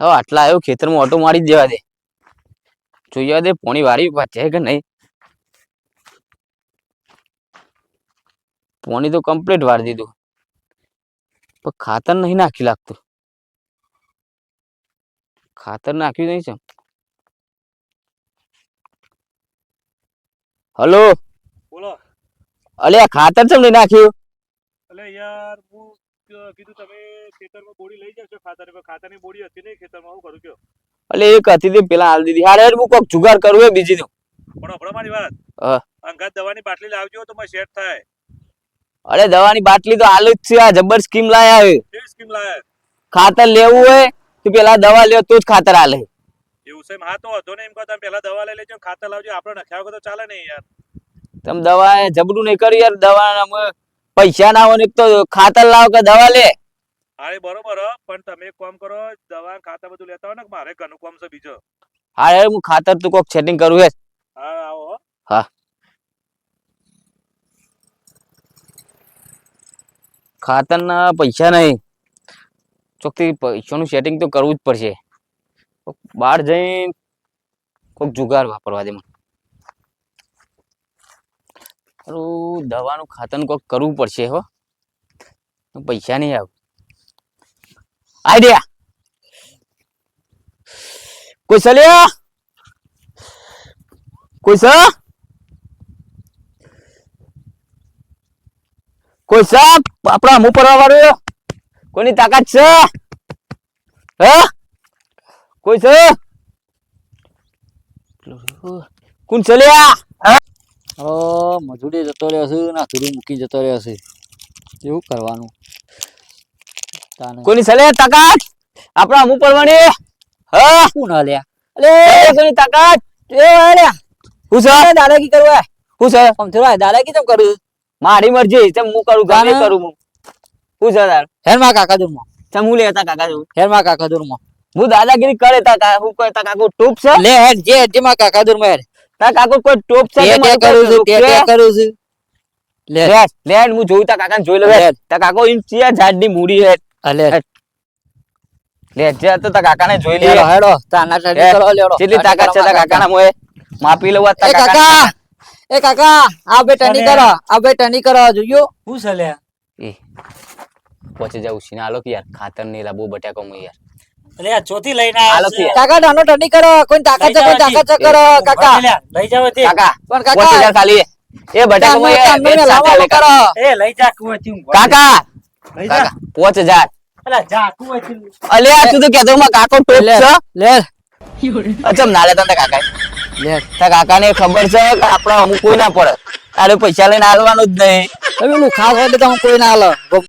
હવે આટલા આવ્યો ખેતરમાં ઓટો મારી જ દેવા દે. જોઈ દે પોણી વાળી છે કે નહીં. પોણી તો કમ્પ્લીટ વાળી દીધું. પણ ખાતર નહીં નાખી લાગતું. ખાતર નાખ્યું નહીં છે. હલો? બોલો. અલે આ ખાતર ચમ નહીં નાખ્યું? એટલે યાર. કીધું તમે ખેતરમાં બોડી લઈ જાવ છો ખાતર ખાતરની બોડી હતી નહીં ખેતરમાં હું કરું કયો? અલે એક હતી તે પેલા હાલ દીધી. હારે હું કોક જુગાર કરવું હે બીજી નું પણ હમણાં મારી વાત. અંગાત દવાની બાટલી લાવજો તો મને સેટ થાય. અરે દવાની બાટલી તો હાલ જ છે આ જબર સ્કીમ લાયા હે સ્કીમ લાયા? ખાતર લેવું હોય તો પેલા દવા લ્યો તો જ ખાતર આલે એવું છે હા તો હતો ને એમ કહો તમે પેલા દવા લઈ લેજો ખાતર લાવજો. આપણે નખ્યા તો ચાલે નહીં યાર. તમે દવા એ જબરું નહીં કરી યાર દવા પૈસા ના હોય એક તો ખાતર લાવો કે દવા લે. હા બરોબર પણ તમે એક કામ કરો દવા ખાતર બધું લેતા હોય ને મારે ઘરનું કામ છે બીજો? હા યાર હું ખાતર તું કોક સેટિંગ કરવું હે હા આવો હા. ખાતર ના પૈસા નહીં. ચોકથી પૈસાનું સેટિંગ તો કરવું જ પડશે. બહાર જઈને કોઈક જુગાર વાપરવા દે મને. હારું દવાનું ખાતર કોઈક કરવું પડશે હો. પૈસા નહીં આવ આઈડિયા કોઈ સલ્યા કોઈ સ? કોઈ સ? આપણા હમું પરવા વાળું કોની તાકાત છે? હે? કોઈ છે કોણ ચલ્યા ઓ મજૂરી જતો રહ્યો છે ના ધૂરી મૂકી જતો રહ્યો છે. એવું કરવાનું. કોની સલે તાકાત? આપણા હમું પરવાણી હા? શું ના લ્યા. અલે કોની તાકાત? એ વાળ્યા હું છે? દાદાગી કરવા હું. સર આમ થોડા દાદાગી કેમ કરું? મારી મરજી તેમ હું કરું ગામે કરું હું. હું સર હેરમાં કાકા દૂરમાં. તેમ હું લેતા કાકા દુર. હેરમાં કાકા દૂરમાં. હું દાદાગીરી કરે તા હું કરતા તા કાકો ટૂપ છે? લે હે જે જે માં કાકા દૂરમાં હેર. તા કાકો કોઈ ટોપ છે તે કરું છું તે તે કરું છું. લે. લે હું જોઉં તા કાકાને જોઈ લઉં. લે. તા કાકો ઇન ચિયા ઝાડની મૂડી હે. અલે લે. જે તો તા કાકાને જોઈ લે. હેડો. તાના ટાડી. કરો લેડો કેટલી તાકાત છે તા કાકાના મોએ? માપી લેવા તા એ કાકા કાકા એ કાકા આ બે ટની કરો આ બે ટની કરો જોયો? હું સલે એ પહોંચી જાઉં સીના આલો કે યાર ખાતર નહીં લાબો બટાકો મુ યાર. એટલે આ ચોથી લઈને હાલો કાકા નાનો ટની કરો કોઈ તાકાત છે કોઈ તાકાત છે કરો કાકા. લઈ જાવ કાકા પણ કાકા. ખાલી. એ બટાકો માં યાર તાનો એક સાથે લાવો કરો. એ લઈ જા કુવાથી કાકા લઈ કાકા પોચ અલા જા કુવાથી અલે આ તું તો કહેતો માં કાકો ટોપ લે છે. લે. અચમ ના લેતા તા કાકા લે. તા કાકાને ખબર છે કે આપણે અમુક કોઈ ના પડે. તારે પૈસા લઈને હાલવાનું જ નહીં. હવે પેલું ખાસ હોય તો તમે કોઈ ના હાલો.